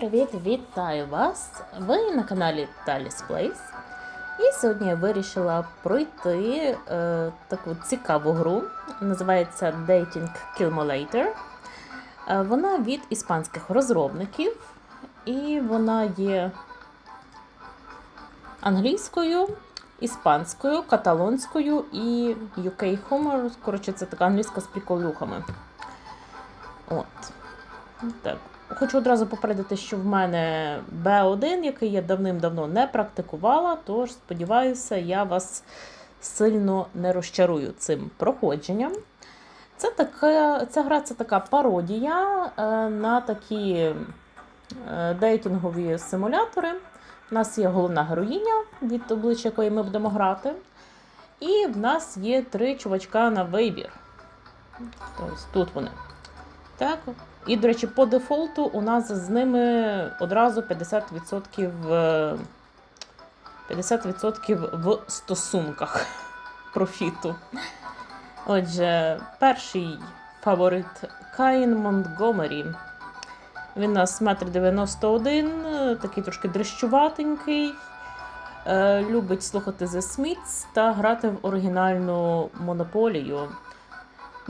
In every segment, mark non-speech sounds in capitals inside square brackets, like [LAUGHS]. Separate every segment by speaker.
Speaker 1: привіт! Вітаю вас! Ви на каналі Talis Place. І сьогодні я вирішила пройти е, таку цікаву гру. Називається Dating Kilmolator. Е, вона від іспанських розробників, і вона є англійською, іспанською, каталонською і UK Humor. Коротше, це така англійська з приколюхами. От. Так. Хочу одразу попередити, що в мене Б1, який я давним-давно не практикувала, тож сподіваюся, я вас сильно не розчарую цим проходженням. Це така, Ця гра це така пародія е, на такі е, дейтингові симулятори. У нас є головна героїня, від обличчя якої ми будемо грати. І в нас є три чувачка на вибір. Тобто тут вони. Так. І, до речі, по дефолту у нас з ними одразу 50% е, 50% в стосунках [LAUGHS] профіту. Отже, перший фаворит Каїн Монтгомері. Він у нас 1,91 м, такий трошки дрищуватенький. Е, Любить слухати The Smiths та грати в оригінальну монополію.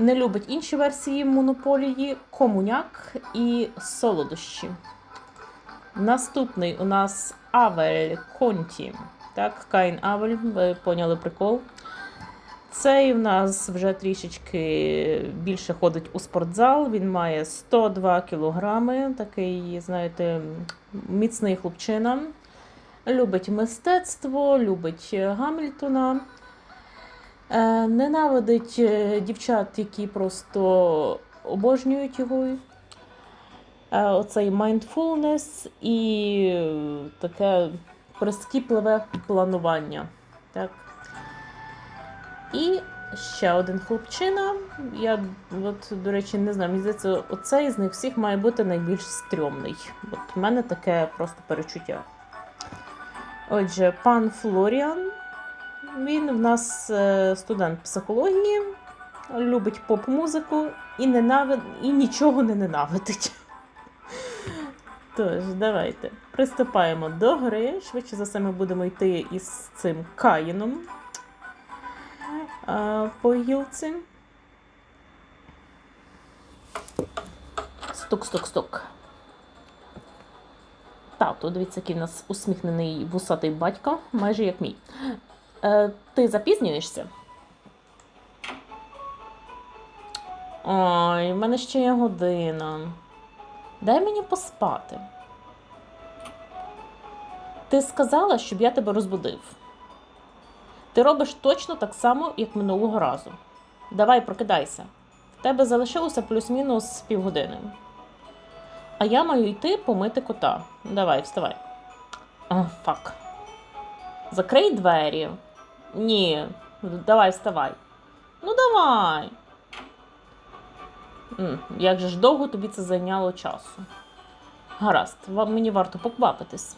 Speaker 1: Не любить інші версії монополії, комуняк і солодощі. Наступний у нас Авель Конті. Так, Кайн Авель, ви поняли прикол. Цей у нас вже трішечки більше ходить у спортзал. Він має 102 кілограми, такий, знаєте, міцний хлопчина. Любить мистецтво, любить Гамільтона. Е, Ненавидить е, дівчат, які просто обожнюють його. Е, Оцей mindfulness і таке прискіпливе планування. Так. І ще один хлопчина. Я, от, до речі, не знаю, мені здається, оцей з них всіх має бути найбільш стрьомний. От в мене таке просто перечуття. Отже, пан Флоріан. Він в нас е, студент психології, любить поп-музику і ненавид... і нічого не ненавидить. [LAUGHS] Тож, давайте приступаємо до гри. Швидше за все, ми будемо йти із цим Каїном а, по гілці. Стук-стук-стук. Тато, дивіться, який в нас усміхнений вусатий батько, майже як мій. Е, ти запізнюєшся? Ой, в мене ще є година. Дай мені поспати. Ти сказала, щоб я тебе розбудив. Ти робиш точно так само, як минулого разу. Давай, прокидайся. В тебе залишилося плюс-мінус півгодини. А я маю йти помити кота. Давай, вставай. О, фак. Закрий двері. Ні, давай вставай. Ну давай. Як же ж довго тобі це зайняло часу? Гаразд, мені варто поквапитись.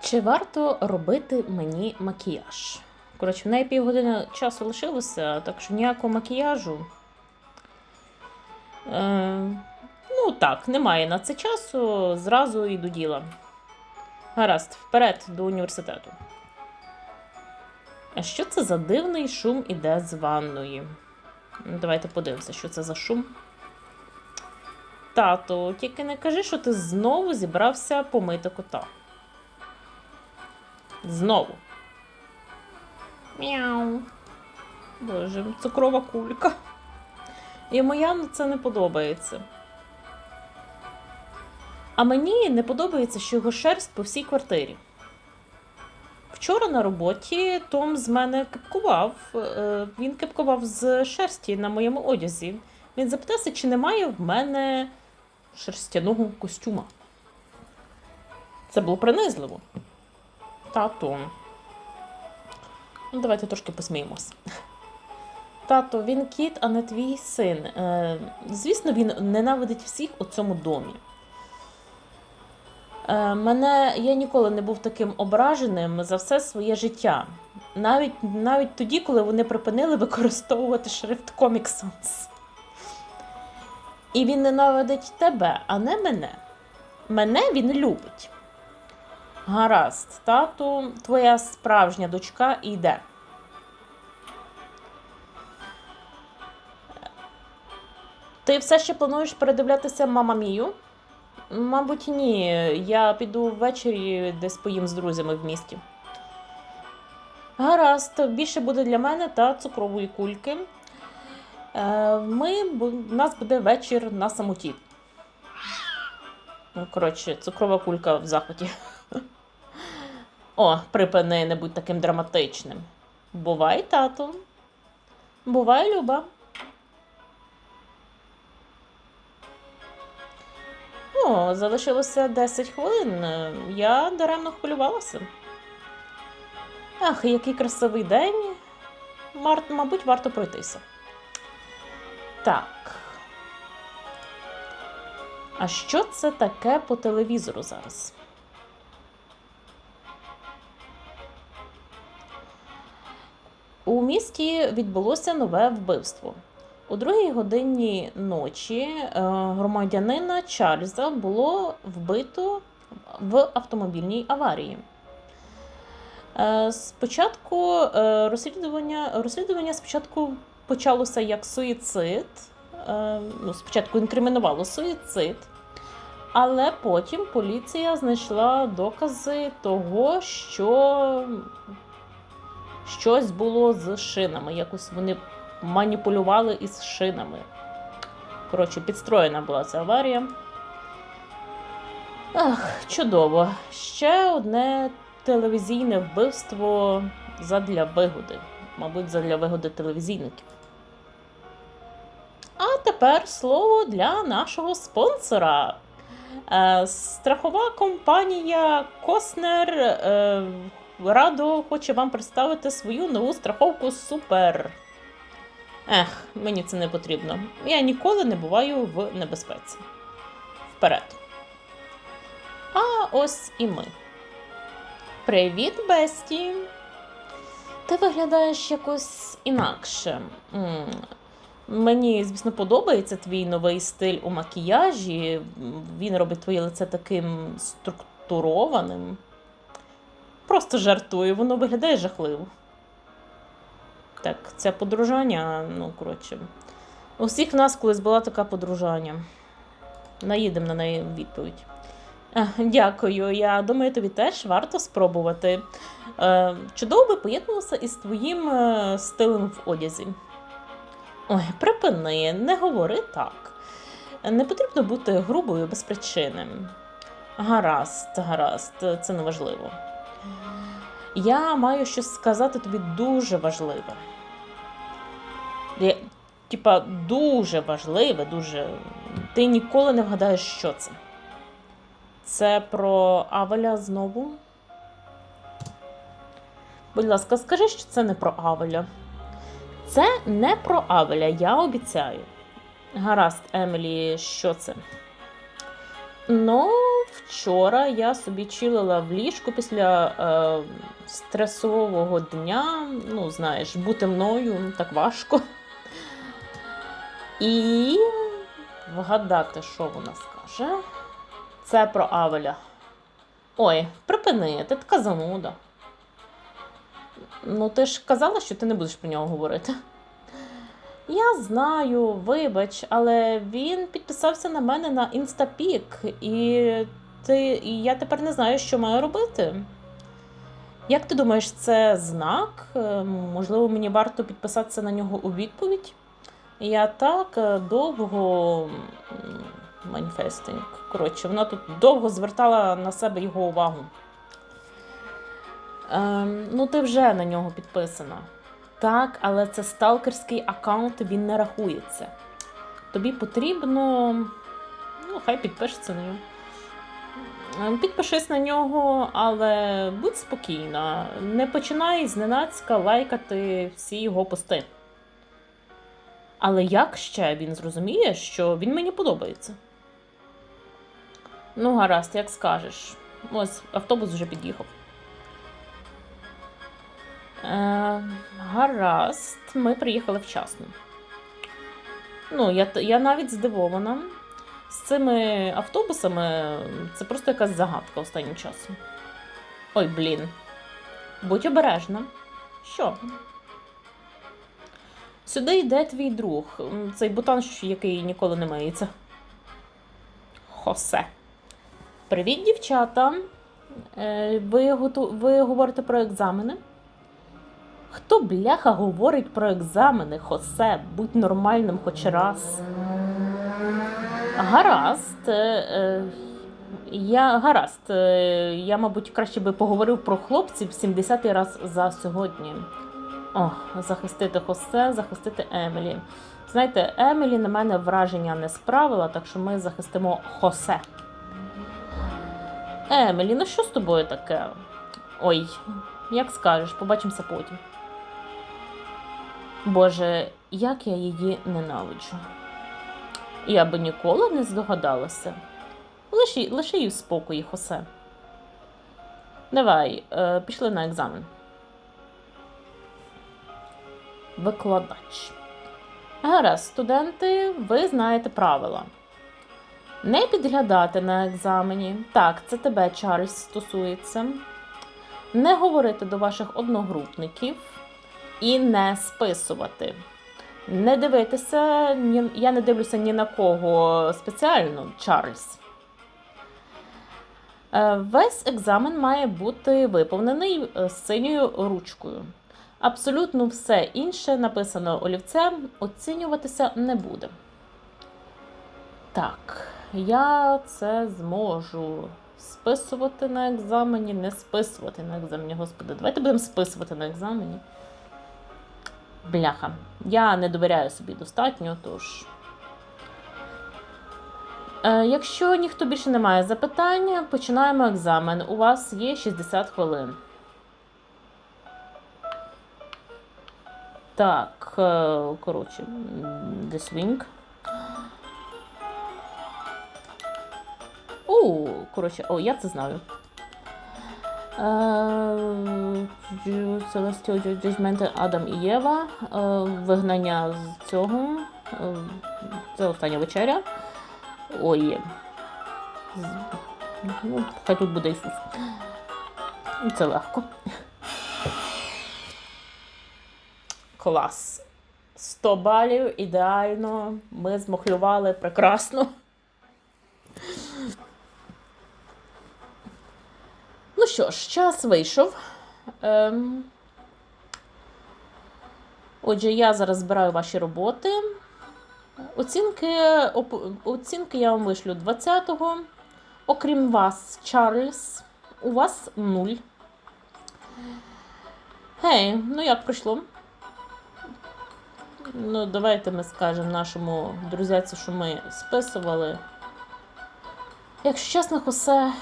Speaker 1: Чи варто робити мені макіяж? Коротше, в неї півгодини часу лишилося, так що ніякого макіяжу. Е, ну так, немає на це часу, зразу до діла. Гаразд, вперед до університету. А що це за дивний шум іде з ванної? Ну, Давайте подивимося, що це за шум. Тато, тільки не кажи, що ти знову зібрався помити кота. Знову. Мяу. Боже, цукрова кулька. І моя це не подобається. А мені не подобається, що його шерсть по всій квартирі. Вчора на роботі Том з мене кепкував. Е, Він кепкував з шерсті на моєму одязі. Він запитався, чи немає в мене шерстяного костюма. Це було принизливо. Тато. Ну, давайте трошки посміємось. Тато, він кіт, а не твій син. Е, Звісно, він ненавидить всіх у цьому домі. Е, Мене я ніколи не був таким ображеним за все своє життя. Навіть, навіть тоді, коли вони припинили використовувати шрифт Comic Sans. І він ненавидить тебе, а не мене. Мене він любить. Гаразд, тату, твоя справжня дочка йде. Ти все ще плануєш передивлятися мама мію? Мабуть, ні. Я піду ввечері десь поїм з друзями в місті. Гаразд, більше буде для мене та цукрової кульки. Е, Ми, у нас буде вечір на самоті. Ну, коротше, цукрова кулька в захваті. [LAUGHS] О, припини, не будь таким драматичним. Бувай, тату. Бувай, Люба. О, залишилося 10 хвилин. Я даремно хвилювалася. Ах, який красивий день. Мар... Мабуть, варто пройтися. Так. А що це таке по телевізору зараз? У місті відбулося нове вбивство. У другій годині ночі е, громадянина Чарльза було вбито в автомобільній аварії. Е, Спочатку е, розслідування, розслідування спочатку почалося як суїцид. Ну, спочатку інкримінувало суїцид, але потім поліція знайшла докази того, що щось було з шинами. Якось вони маніпулювали із шинами. Коротше, підстроєна була ця аварія. Ах, чудово. Ще одне телевізійне вбивство задля вигоди. Мабуть, задля вигоди телевізійників. А тепер слово для нашого спонсора. Е, страхова компанія Коснер е, радо хоче вам представити свою нову страховку Супер. Ех, мені це не потрібно. Я ніколи не буваю в небезпеці. Вперед. А ось і ми. Привіт, Бесті. Ти виглядаєш якось інакше. Мені, звісно, подобається твій новий стиль у макіяжі. Він робить твоє лице таким структурованим. Просто жартую, воно виглядає жахливо. Так, це подружання, ну, коротше. У всіх нас колись була така подружання. Наїдемо на неї відповідь. Е, Дякую. Я думаю, тобі теж варто спробувати. Е, Чудово би поєднувалося із твоїм е, стилем в одязі. Ой, припини, не говори так. Не потрібно бути грубою без причини. Гаразд, гаразд, це не важливо. Я маю щось сказати тобі дуже важливе. Типа, дуже важливе, дуже. Ти ніколи не вгадаєш, що це. Це про Авеля знову. Будь ласка, скажи, що це не про Авеля. Це не про Авеля, я обіцяю. Гаразд, Емілі, що це? Ну, вчора я собі чилила в ліжку після е, стресового дня. Ну, знаєш, бути мною так важко. І вгадати, що вона скаже. Це про Авеля. Ой, припини, ти така зануда. Ну, ти ж казала, що ти не будеш про нього говорити. Я знаю, вибач, але він підписався на мене на інстапік, і, ти, і я тепер не знаю, що маю робити. Як ти думаєш, це знак? Е, Можливо, мені варто підписатися на нього у відповідь? Я так е, довго маніфестинг. Коротше, вона тут довго звертала на себе його увагу. Ем, ну, ти вже на нього підписана. Так, але це сталкерський аккаунт, він не рахується. Тобі потрібно. Ну, хай підпишеться на нього. Ем, Підпишись на нього, але будь спокійна. Не починай зненацька лайкати всі його пости. Але як ще він зрозуміє, що він мені подобається? Ну, гаразд, як скажеш. Ось автобус вже під'їхав. Е, гаразд, ми приїхали вчасно. Ну, я, я навіть здивована. з цими автобусами це просто якась загадка останнім часом. Ой, блін. Будь обережна. Що? Сюди йде твій друг, цей що- який ніколи не миється. Хосе. Привіт, дівчата. Е, Ви, готу... Ви говорите про екзамени? Хто бляха говорить про екзамени, Хосе? Будь нормальним хоч раз. Гаразд. е, е, Я гаразд. Я, мабуть, краще би поговорив про хлопців 70-й раз за сьогодні. О, захистити Хосе, захистити Емілі. Знаєте, Емілі на мене враження не справила, так що ми захистимо Хосе. Емілі, ну що з тобою таке? Ой, як скажеш, побачимося потім. Боже, як я її ненавиджу. Я би ніколи не здогадалася. Лиши, лиши її в спокої, Хосе. Давай, е, пішли на екзамен. Викладач. Гаразд, студенти, ви знаєте правила. Не підглядати на екзамені. Так, це тебе, Чарльз, стосується. Не говорити до ваших одногрупників і не списувати. Не дивитися, ні, я не дивлюся ні на кого спеціально, Чарльз. Е, Весь екзамен має бути виповнений е, синьою ручкою. Абсолютно все інше написано олівцем, оцінюватися не буде. Так, я це зможу списувати на екзамені, не списувати на екзамені. Господи, давайте будемо списувати на екзамені. Бляха. Я не довіряю собі достатньо, тож. Е, якщо ніхто більше не має запитань, починаємо екзамен. У вас є 60 хвилин. Так, е, коротше, The Swing. О, коротше, о, я це знаю. Е, Celestial Judgment Адам і Єва. Е, Вигнання з цього. Це остання вечеря. Ой. Ну, хай тут буде Ісус. Це легко. Клас. 100 балів, ідеально. Ми змохлювали прекрасно. Ну що ж, час вийшов. Ем... Отже, я зараз збираю ваші роботи. Оцінки, оцінки я вам вишлю 20-го. Окрім вас, Чарльз, у вас нуль. Гей, ну як пройшло? Ну, давайте ми скажемо нашому друзяці, що ми списували. Якщо чесно, Хосе,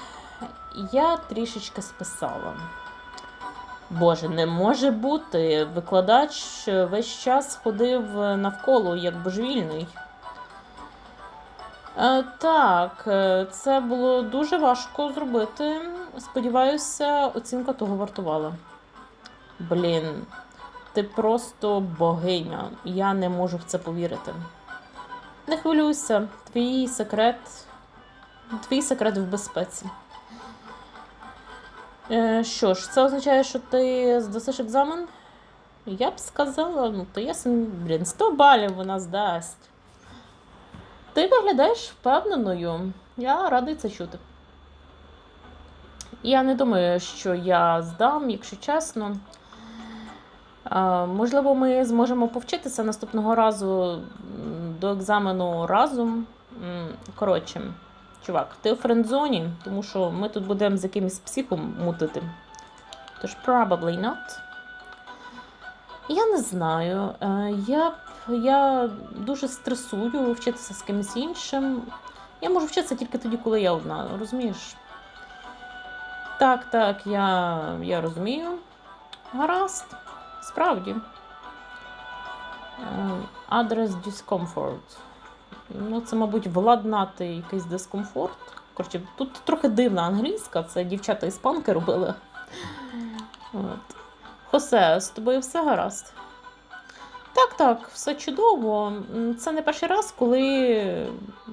Speaker 1: я трішечки списала. Боже, не може бути. Викладач весь час ходив навколо як божевільний. Е, так, е, це було дуже важко зробити. Сподіваюся, оцінка того вартувала. Блін, ти просто богиня. Я не можу в це повірити. Не хвилюйся, твій секрет. Твій секрет в безпеці. Е, що ж, це означає, що ти здасиш екзамен? Я б сказала, ну то ясен, блін, 100 балів вона здасть. Ти виглядаєш впевненою. Я радий це чути. Я не думаю, що я здам, якщо чесно. Можливо, ми зможемо повчитися наступного разу до екзамену разом. Коротше, чувак, ти у френдзоні, тому що ми тут будемо з якимось психом мутити. Тож, probably not. Я не знаю. Е, Я, я дуже стресую вчитися з кимось іншим. Я можу вчитися тільки тоді, коли я одна, розумієш? Так, так, я, я розумію. Гаразд, справді. Е, Адрес discomfort. Ну, це, мабуть, владнати якийсь дискомфорт. Коротше, тут трохи дивна англійська, це дівчата іспанки робили. От. Хосе, з тобою все гаразд. Так, так, все чудово. Це не перший раз, коли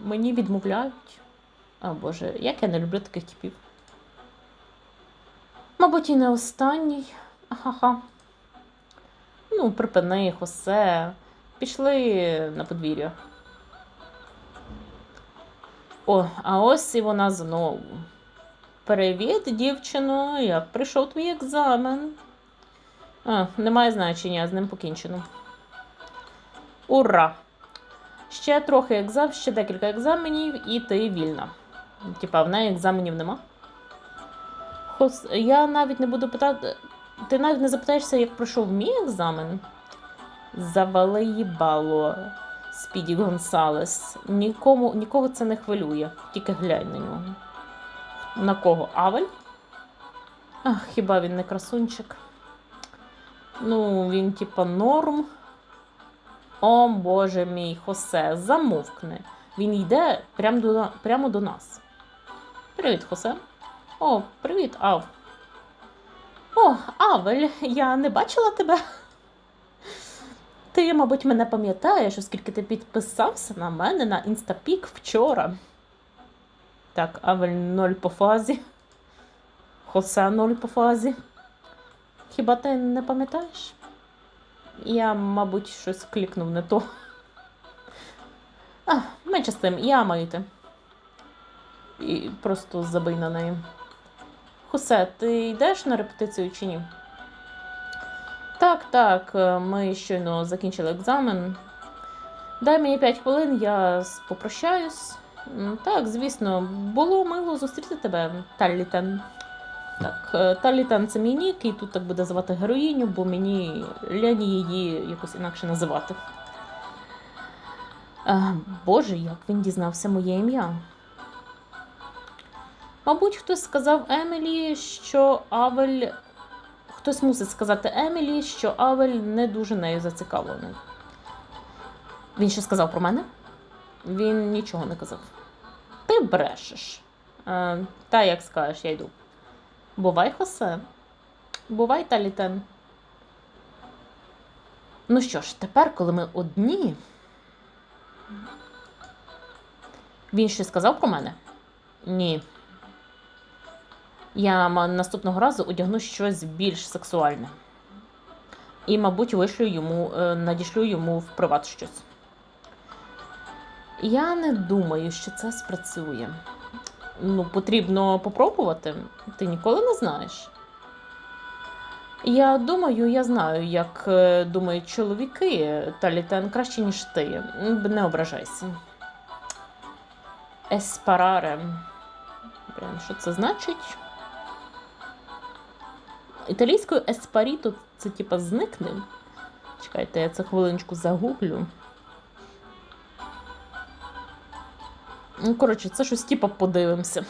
Speaker 1: мені відмовляють. О Боже, як я не люблю таких типів. Мабуть, і не останній. Ага. Ну, припини їх усе. Пішли на подвір'я. О, а ось і вона знову. Привіт, дівчино, як прийшов твій екзамен? А, немає значення, з ним покінчено. Ура! Ще трохи екзам, ще декілька екзаменів, і ти вільна. Типа, в неї екзаменів нема. Хос... Я навіть не буду питати. Ти навіть не запитаєшся, як пройшов мій екзамен? Завали їбало, Спіді Гонсалес. Нікому, нікого це не хвилює, тільки глянь на нього. На кого? Авель? Ах, хіба він не красунчик? Ну, він типа норм. О, Боже мій, Хосе, замовкни. Він йде прямо до, прямо до нас. Привіт, Хосе. О, привіт, Ав. О, Авель, я не бачила тебе. Ти, мабуть, мене пам'ятаєш, оскільки ти підписався на мене на інстапік вчора. Так, Авель ноль по фазі. Хосе ноль по фазі. Хіба ти не пам'ятаєш? Я, мабуть, щось клікнув не то. А, менше з тим, я маю йти. І просто забий на неї. Хосе, ти йдеш на репетицію чи ні? Так, так, е, ми щойно закінчили екзамен. Дай мені 5 хвилин, я попрощаюсь. Так, звісно, було мило зустріти тебе, Таллітен. Так, е, Талітан це мій нік, і тут так буде звати героїню, бо мені лянь її якось інакше називати. Боже, як він дізнався моє ім'я. Мабуть, хтось сказав Емілі, що Авель. Хтось мусить сказати Емілі, що Авель не дуже нею зацікавлений. Він що сказав про мене? Він нічого не казав. Ти брешеш. А, та як скажеш, я йду. Бувай, Хосе. Бувай, Талітен. Ну що ж, тепер, коли ми одні. Він щось сказав про мене? Ні. Я наступного разу одягну щось більш сексуальне. І, мабуть, вишлю йому, е, надішлю йому в приват щось. Я не думаю, що це спрацює. Ну, потрібно попробувати. Ти ніколи не знаєш. Я думаю, я знаю, як е, думають чоловіки, Талітен краще, ніж ти. Не ображайся. Еспараре. Що це значить? Італійською еспаріто це типа зникне. Чекайте, я це хвилиночку загуглю. Ну, коротше, це щось типа подивимося.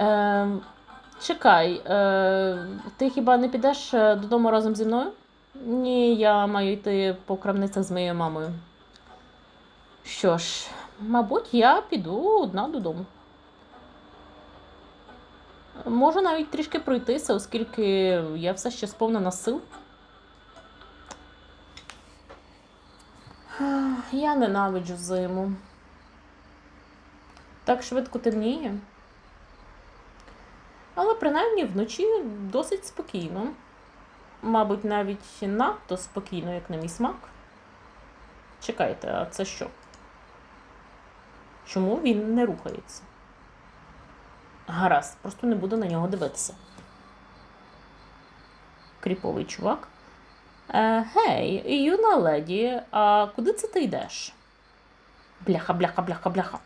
Speaker 1: Е, чекай, е, ти хіба не підеш е, додому разом зі мною? Ні, я маю йти по крамницях з моєю мамою. Що ж, мабуть, я піду одна додому. Можу навіть трішки пройтися, оскільки я все ще сповнена сил. Я ненавиджу зиму. Так швидко темніє. Але принаймні вночі досить спокійно. Мабуть, навіть надто спокійно, як на мій смак. Чекайте, а це що? Чому він не рухається? Гаразд, просто не буду на нього дивитися. Кріповий чувак. Е, гей, юна леді, а куди це ти йдеш? Бляха, бляха, бляха, бляха.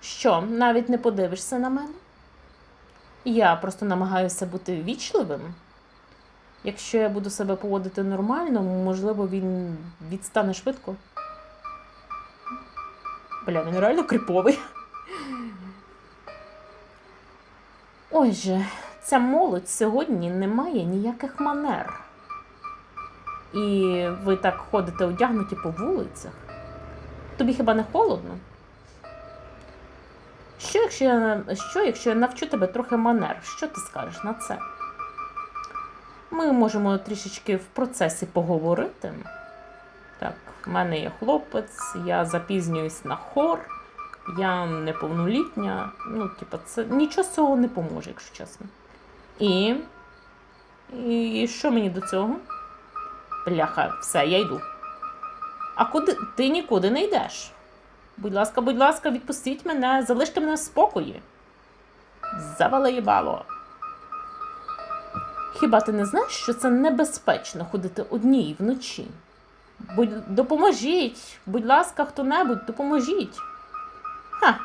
Speaker 1: Що, навіть не подивишся на мене? Я просто намагаюся бути вічливим. Якщо я буду себе поводити нормально, можливо, він відстане швидко. Бля, він реально кріповий. Ой же, ця молодь сьогодні не має ніяких манер. І ви так ходите одягнуті по вулицях. Тобі хіба не холодно? Що, якщо я, що, якщо я навчу тебе трохи манер? Що ти скажеш на це? Ми можемо трішечки в процесі поговорити. Так, в мене є хлопець, я запізнююсь на хор, я неповнолітня. Ну, типа, це нічого з цього не поможе, якщо чесно. І. І що мені до цього? Бляха, все, я йду. А куди? Ти нікуди не йдеш. Будь ласка, будь ласка, відпустіть мене, залиште мене в спокої. Завали їбало. Хіба ти не знаєш, що це небезпечно ходити одній вночі? Будь, допоможіть, будь ласка, хто-небудь, допоможіть. Ха.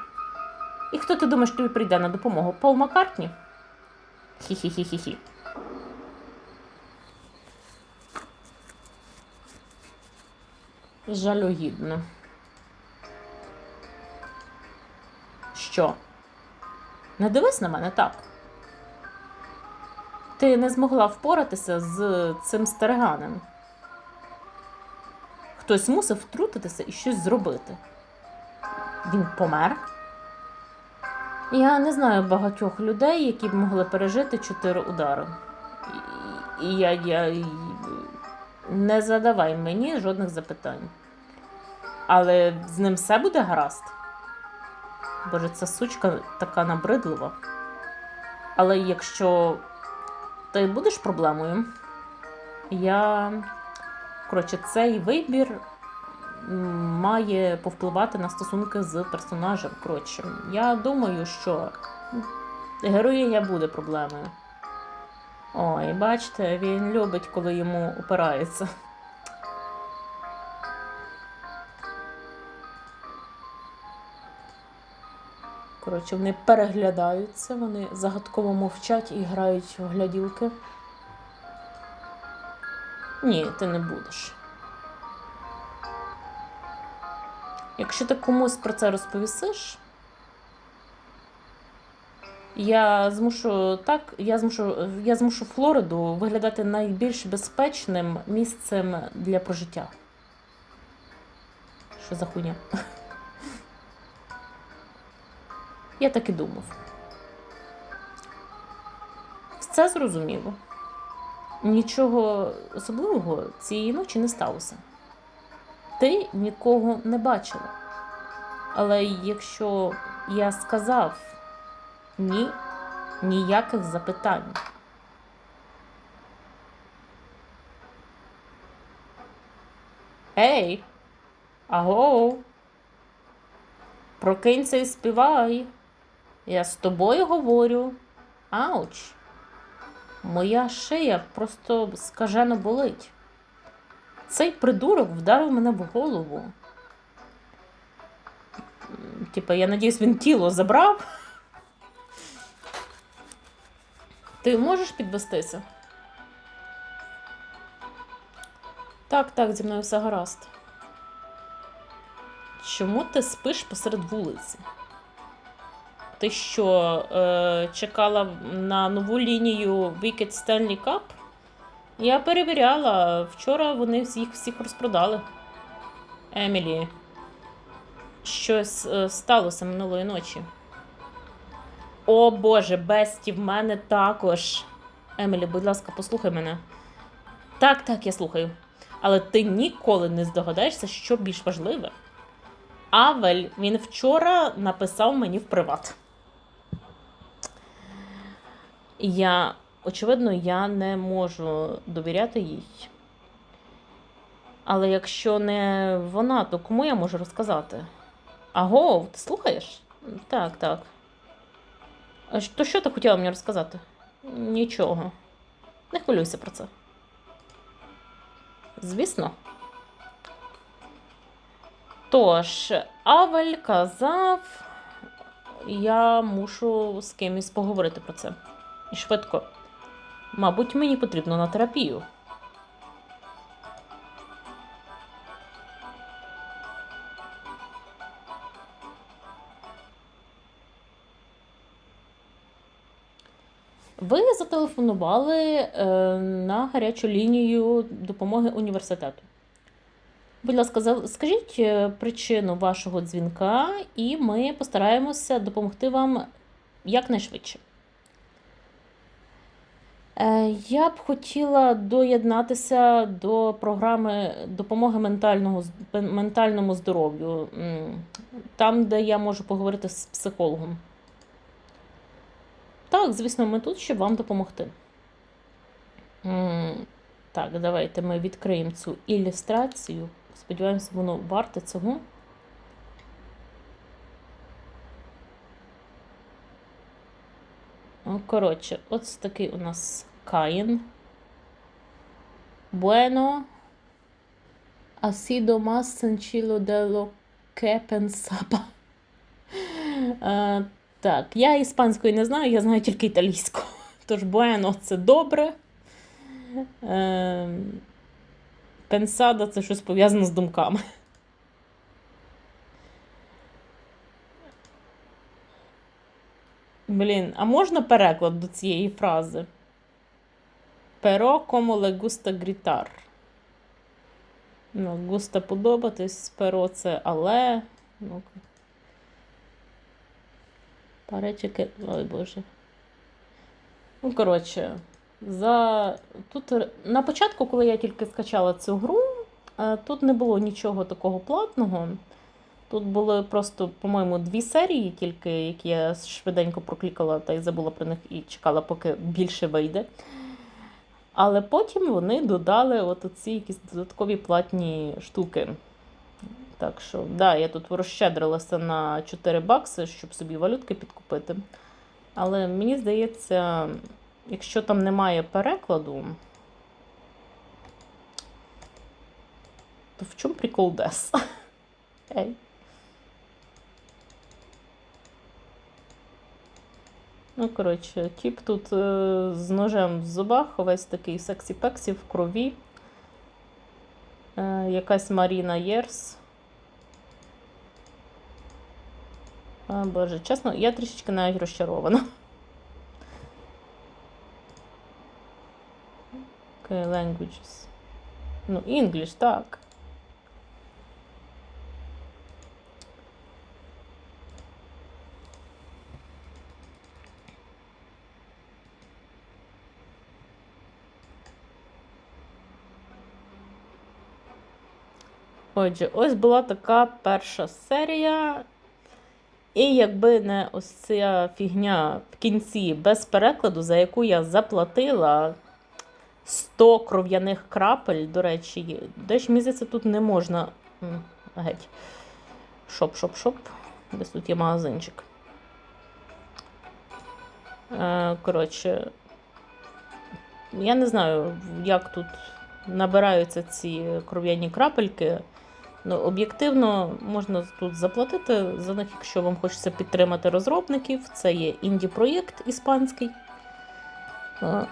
Speaker 1: І хто ти думаєш, тобі прийде на допомогу? Пол Маккартні? Хі-хі-хі-хі-хі. Жалюгідно. Що? Не дивись на мене так. Ти не змогла впоратися з цим стариганом. Хтось мусив втрутитися і щось зробити. Він помер. Я не знаю багатьох людей, які б могли пережити чотири удари. І, я, я не задавай мені жодних запитань. Але з ним все буде гаразд. Боже, ця сучка така набридлива. Але якщо ти будеш проблемою, я. Коротше, цей вибір має повпливати на стосунки з персонажем. Коротше, я думаю, що героїня буде проблемою. Ой, бачите, він любить, коли йому опирається. Коротше, вони переглядаються, вони загадково мовчать і грають в гляділки. Ні, ти не будеш. Якщо ти комусь про це розповісиш, я змушу так, я змушу, я змушу Флориду виглядати найбільш безпечним місцем для прожиття. Що за хуйня? [LAUGHS] Я так і думав. Все зрозуміло. Нічого особливого цієї ночі не сталося. Ти нікого не бачила. Але якщо я сказав ні, ніяких запитань. Ей, аго, прокинься і співай. Я з тобою говорю. Ауч. Моя шия просто скажено болить. Цей придурок вдарив мене в голову. Типа, я надіюсь, він тіло забрав. Ти можеш підвестися? Так, так, зі мною все гаразд. Чому ти спиш посеред вулиці? Ти що, е, чекала на нову лінію Wicked Stanley Cup? Я перевіряла. Вчора вони їх всіх розпродали. Емілі. Щось е, сталося минулої ночі. О Боже, Бесті, в мене також. Емілі, будь ласка, послухай мене. Так, так, я слухаю. Але ти ніколи не здогадаєшся, що більш важливе. Авель, він вчора написав мені в приват. Я, очевидно, я не можу довіряти їй. Але якщо не вона, то кому я можу розказати? Аго, ти слухаєш? Так, так. То що ти хотіла мені розказати? Нічого. Не хвилюйся про це. Звісно. Тож, Авель казав, я мушу з кимось поговорити про це. І швидко. Мабуть, мені потрібно на терапію. Ви зателефонували е, на гарячу лінію допомоги університету. Будь ласка, скажіть е, причину вашого дзвінка, і ми постараємося допомогти вам якнайшвидше. Е, Я б хотіла доєднатися до програми допомоги ментального, ментальному здоров'ю, там, де я можу поговорити з психологом. Так, звісно, ми тут, щоб вам допомогти. Так, давайте ми відкриємо цю ілюстрацію. Сподіваємося, воно варте цього. Коротше, ось такий у нас Каїн. Bueno. Ha sido más sencillo de lo que pensaba. Е, так, я іспанської не знаю, я знаю тільки італійську. [LAUGHS] Тож bueno це добре. Пенсада це щось пов'язане з думками. Блін, а можна переклад до цієї фрази? Pero como le gusta gritar. Ну, густа подобатись, перо це але. Ну, паречики. Ой Боже. Ну, коротше, за... тут на початку, коли я тільки скачала цю гру, е, тут не було нічого такого платного. Тут були просто, по-моєму, дві серії, тільки які я швиденько проклікала та й забула про них і чекала, поки більше вийде. Але потім вони додали от оці якісь додаткові платні штуки. Так що, да, я тут розщедрилася на 4 бакси, щоб собі валютки підкупити. Але мені здається, якщо там немає перекладу, то в чому прикол дес? [LAUGHS] Ей. Ну, коротше, тіп тут е, з ножем в зубах, весь такий сексі-пексі в крові. Е, якась Маріна Єрс. А, Боже, чесно, я трішечки навіть розчарована. Okay, languages. Ну, English, так. Отже, ось була така перша серія. І якби не ось ця фігня в кінці без перекладу, за яку я заплатила 100 кров'яних крапель, до речі, десь місяця тут не можна. Геть. Шоп, шоп, шоп. Десь тут є магазинчик. Е, Коротше, я не знаю, як тут набираються ці кров'яні крапельки. Ну, об'єктивно, можна тут заплатити за них, якщо вам хочеться підтримати розробників. Це є інді-проєкт іспанський. Ну,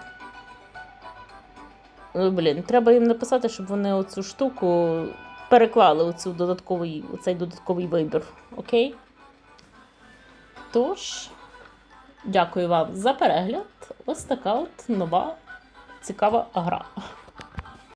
Speaker 1: Блін, треба їм написати, щоб вони оцю штуку переклали оцю додатковий, оцей додатковий вибір. Окей? Тож, дякую вам за перегляд. Ось така от нова цікава гра.